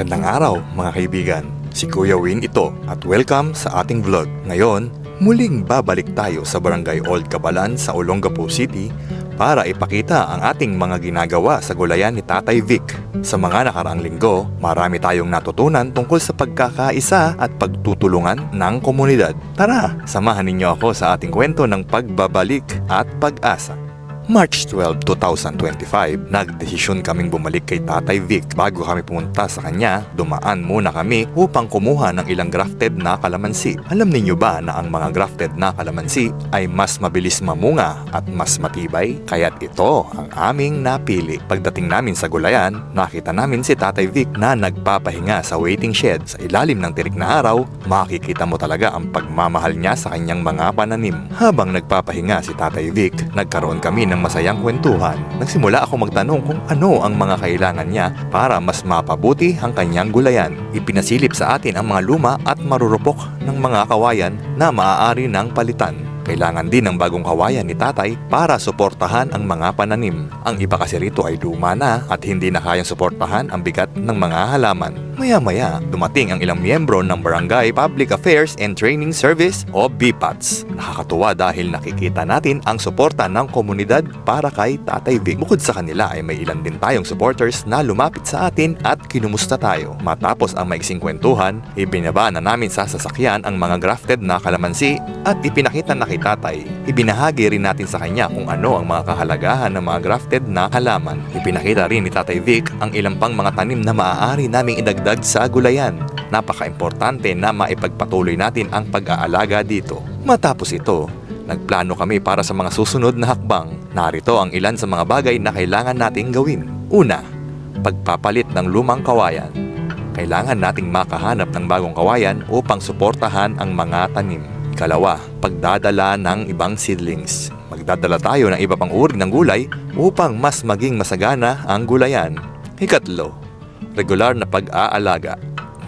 Magandang araw mga kaibigan. Si Kuya Win ito at welcome sa ating vlog. Ngayon, muling babalik tayo sa Barangay Old Cabalan sa Olongapo City para ipakita ang ating mga ginagawa sa gulayan ni Tatay Vic. Sa mga nakaraang linggo, marami tayong natutunan tungkol sa pagkakaisa at pagtutulungan ng komunidad. Tara, samahan ninyo ako sa ating kwento ng pagbabalik at pag-asa. March 12, 2025, nagdesisyon kaming bumalik kay Tatay Vic. Bago kami pumunta sa kanya, dumaan muna kami upang kumuha ng ilang grafted na kalamansi. Alam ninyo ba na ang mga grafted na kalamansi ay mas mabilis mamunga at mas matibay? Kaya't ito ang aming napili. Pagdating namin sa gulayan, nakita namin si Tatay Vic na nagpapahinga sa waiting shed. Sa ilalim ng tirik na araw, makikita mo talaga ang pagmamahal niya sa kanyang mga pananim. Habang nagpapahinga si Tatay Vic, nagkaroon kami ng masayang kwentuhan. Nagsimula ako magtanong kung ano ang mga kailangan niya para mas mapabuti ang kanyang gulayan. Ipinasilip sa atin ang mga luma at marurupok ng mga kawayan na maaari ng palitan. Kailangan din ng bagong kawayan ni tatay para suportahan ang mga pananim. Ang iba kasi rito ay luma na at hindi na kayang suportahan ang bigat ng mga halaman. Maya-maya, dumating ang ilang miyembro ng Barangay Public Affairs and Training Service o BPATS. Nakakatuwa dahil nakikita natin ang suporta ng komunidad para kay Tatay Vic. Bukod sa kanila ay may ilan din tayong supporters na lumapit sa atin at kinumusta tayo. Matapos ang maiksing kwentuhan, ibinaba na namin sa sasakyan ang mga grafted na kalamansi at ipinakita na kay Tatay. Ibinahagi rin natin sa kanya kung ano ang mga kahalagahan ng mga grafted na halaman. Ipinakita rin ni Tatay Vic ang ilang pang mga tanim na maaari naming idagdag sa gulayan. Napaka-importante na maipagpatuloy natin ang pag-aalaga dito. Matapos ito, nagplano kami para sa mga susunod na hakbang. Narito ang ilan sa mga bagay na kailangan nating gawin. Una, pagpapalit ng lumang kawayan. Kailangan nating makahanap ng bagong kawayan upang suportahan ang mga tanim. Ikalawa, pagdadala ng ibang seedlings. Magdadala tayo ng iba pang uri ng gulay upang mas maging masagana ang gulayan. Ikatlo, regular na pag-aalaga.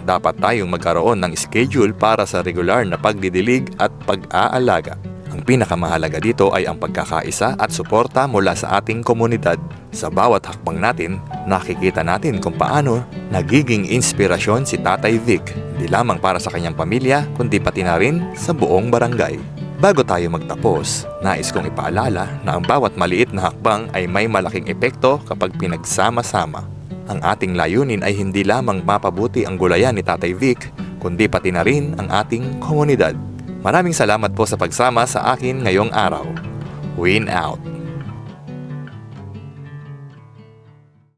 Dapat tayong magkaroon ng schedule para sa regular na pagdidilig at pag-aalaga. Ang pinakamahalaga dito ay ang pagkakaisa at suporta mula sa ating komunidad. Sa bawat hakbang natin, nakikita natin kung paano nagiging inspirasyon si Tatay Vic, hindi lamang para sa kanyang pamilya, kundi pati na rin sa buong barangay. Bago tayo magtapos, nais kong ipaalala na ang bawat maliit na hakbang ay may malaking epekto kapag pinagsama-sama. Ang ating layunin ay hindi lamang mapabuti ang gulayan ni Tatay Vic, kundi pati na rin ang ating komunidad. Maraming salamat po sa pagsama sa akin ngayong araw. Win out!